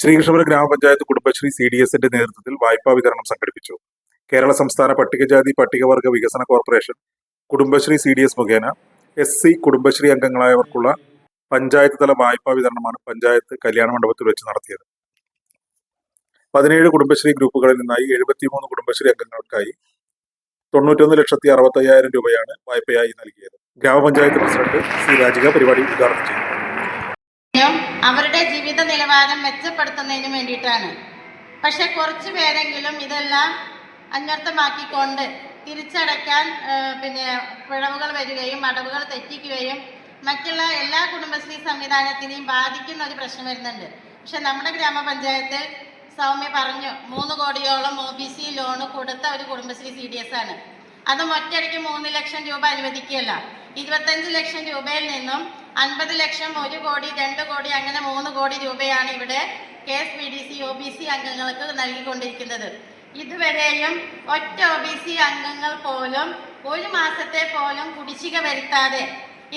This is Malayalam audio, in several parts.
ശ്രീകൃഷ്ണപുരം ഗ്രാമപഞ്ചായത്ത് കുടുംബശ്രീ സി ഡി എസിന്റെ നേതൃത്വത്തിൽ വായ്പാ വിതരണം സംഘടിപ്പിച്ചു. കേരള സംസ്ഥാന പട്ടികജാതി പട്ടികവർഗ വികസന corporation Kudumbashree C D S മുഖേന എസ് സി കുടുംബശ്രീ അംഗങ്ങളായവർക്കുള്ള പഞ്ചായത്ത് തല വായ്പാ വിതരണമാണ് പഞ്ചായത്ത് കല്യാണ മണ്ഡപത്തിൽ വെച്ച് നടത്തിയത്. പതിനേഴ് കുടുംബശ്രീ ഗ്രൂപ്പുകളിൽ നിന്നായി എഴുപത്തിമൂന്ന് കുടുംബശ്രീ അംഗങ്ങൾക്കായി തൊണ്ണൂറ്റൊന്ന് ലക്ഷത്തി അറുപത്തയ്യായിരം രൂപയാണ് വായ്പയായി നൽകിയത്. ഗ്രാമപഞ്ചായത്ത് പ്രസിഡന്റ് സി രാജിക പരിപാടി ഉദ്ഘാടനം ചെയ്തു. അവരുടെ ജീവിത നിലവാരം മെച്ചപ്പെടുത്തുന്നതിന് വേണ്ടിയിട്ടാണ്. പക്ഷെ കുറച്ച് പേരെങ്കിലും ഇതെല്ലാം അന്വർത്ഥമാക്കിക്കൊണ്ട് തിരിച്ചടയ്ക്കാൻ പിന്നെ പിഴവുകൾ വരികയും അടവുകൾ തെറ്റിക്കുകയും മറ്റുള്ള എല്ലാ കുടുംബശ്രീ സംവിധാനത്തിനെയും ബാധിക്കുന്ന ഒരു പ്രശ്നം വരുന്നുണ്ട്. പക്ഷെ നമ്മുടെ ഗ്രാമപഞ്ചായത്തിൽ സൗമ്യ പറഞ്ഞു മൂന്ന് കോടിയോളം ഒ ബി സി ലോണ് കൊടുത്ത ഒരു കുടുംബശ്രീ സി ഡി എസ് ആണ്. അതും ഒറ്റയടിക്ക് മൂന്ന് ലക്ഷം രൂപ അനുവദിക്കുകയല്ല. ഇരുപത്തഞ്ച് ലക്ഷം രൂപയിൽ നിന്നും അൻപത് ലക്ഷം ഒരു കോടി രണ്ട് കോടി അങ്ങനെ മൂന്ന് കോടി രൂപയാണ് ഇവിടെ K S P D C O B C അംഗങ്ങൾക്ക് നൽകിക്കൊണ്ടിരിക്കുന്നത്. ഇതുവരെയും ഒറ്റ ഒ ബി സി അംഗങ്ങൾ പോലും ഒരു മാസത്തെ പോലും കുടിശ്ശിക വരുത്താതെ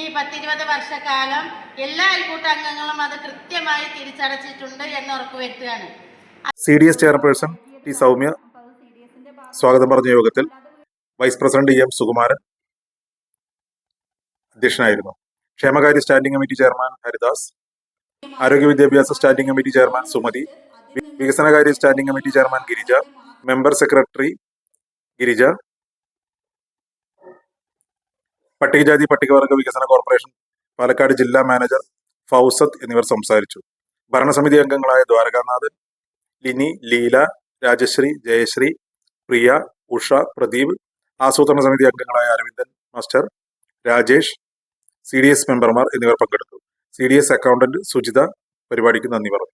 ഈ പത്തിരുപത് വർഷക്കാലം എല്ലാ അയൽക്കൂട്ട അംഗങ്ങളും അത് കൃത്യമായി തിരിച്ചടച്ചിട്ടുണ്ട് എന്ന് ഉറപ്പുവരുത്തുകയാണ് C D S chairperson T Soumya സ്വാഗതം പറഞ്ഞ യോഗത്തിൽ വൈസ് പ്രസിഡന്റ് എം സുകുമാരൻ അധ്യക്ഷനായിരുന്നു. ക്ഷേമകാര്യ സ്റ്റാൻഡിംഗ് കമ്മിറ്റി ചെയർമാൻ ഹരിദാസ് ആരോഗ്യ വിദ്യാഭ്യാസ സ്റ്റാൻഡിംഗ് കമ്മിറ്റി ചെയർമാൻ സുമതി വികസനകാര്യ standing committee chairman Girija member secretary Girija പട്ടികജാതി പട്ടികവർഗ വികസന കോർപ്പറേഷൻ പാലക്കാട് ജില്ലാ മാനേജർ ഫൗസത്ത് എന്നിവർ സംസാരിച്ചു. ഭരണസമിതി അംഗങ്ങളായ ദ്വാരകാനാഥൻ ലിനി ലീല രാജശ്രീ ജയശ്രീ പ്രിയ ഉഷ പ്രദീപ് ആസൂത്രണ സമിതി അംഗങ്ങളായ Aravindan master Rajesh C D S മെമ്പർമാർ എന്നിവർ പങ്കെടുത്തു. C D S accountant Sujitha പരിപാടിക്ക് നന്ദി പറഞ്ഞു.